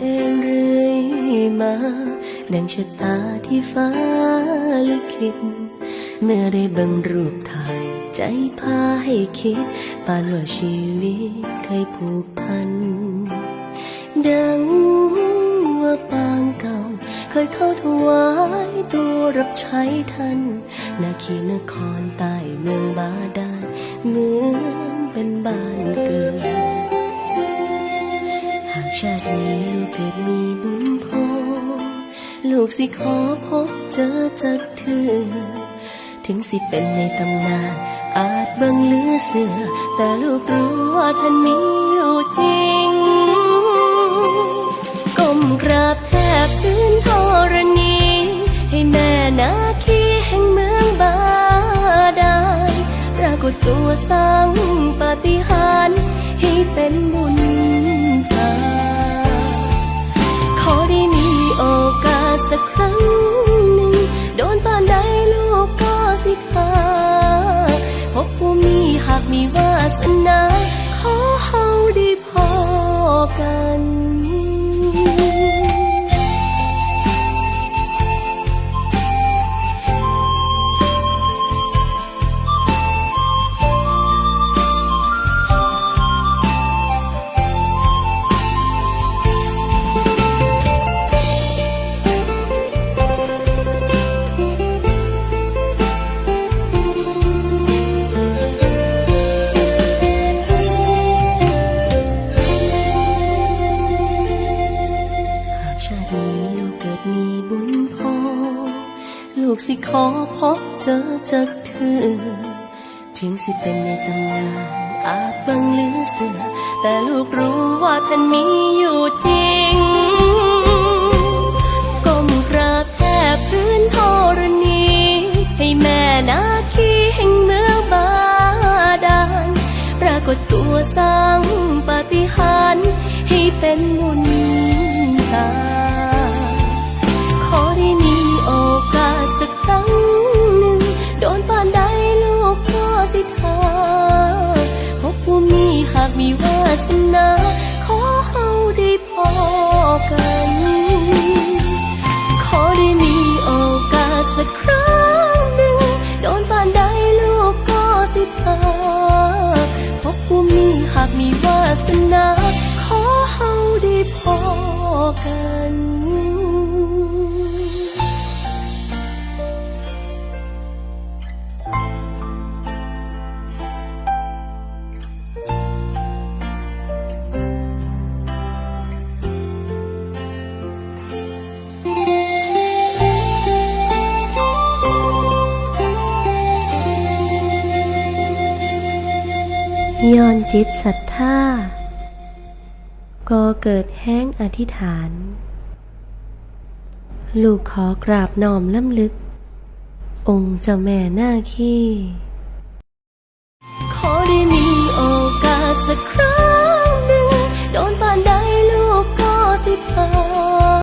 เอ็นเรย์มาดังชะตาที่ฟ้าลิขิตเมื่อได้บิ่งรูปถ่าย ใจพาให้คิดปานว่าชีวิตเคยผูกพัน ดังว่าปางเก่า เคยเข้าถวายตัวรับใช้ท่าน นาคีนครใต้เมืองบาดาลเหมือนเป็นบ้านเกิด หากชาตินี้ กเกิดมีบุญพอลูกสิขอพบเจอจากเธอ ถึงสิเป็นในตำนาน อาจบิ่งเลือเสือ แต่ลูกรู้ว่าท่านมีอยู่จริงก้มกราบแทบพื้นธรณี ให้แม่นาคีแห่งเมืองบาดาลปรากฏตัวสร้างปาฏิหาริย์ให้เป็นบุญตา อได้มีโอกาสสักครั้งหนึ่ง โดนตอนใดลูกก็สิคาพบผู้มีหากมีวาสนา ขอเฮาได้พอกัน ลูกเกิดมีบุญพอ ลูกสิขอพบเจอจากเธอถึงสิเป็นในตำนานอาจบังเหลือเสือ แต่ลูกรู้ว่าท่านมีอยู่จริงก้มกราบแทบพื้นธรณีให้แม่นาคีแห่งเมืองบาดาลปรากฏตัวสร้างปาฏิหาริย์ให้เป็นบุญตา มีวาสนาขอเฮาได้พอกัน ขอได้มีโอกาสสักครั้งหนึ่งโดนปานใดลูกก็สิทาพบผู้มีหากมีวาสนาขอเฮาได้พอกัน ย้อนจิตศรัทธาก็เกิดแห้งอธิษฐาน ลูกขอกราบน้อมล่ำลึก องค์เจ้าแม่หน้าขี้ ขอได้มีโอกาสสักครั้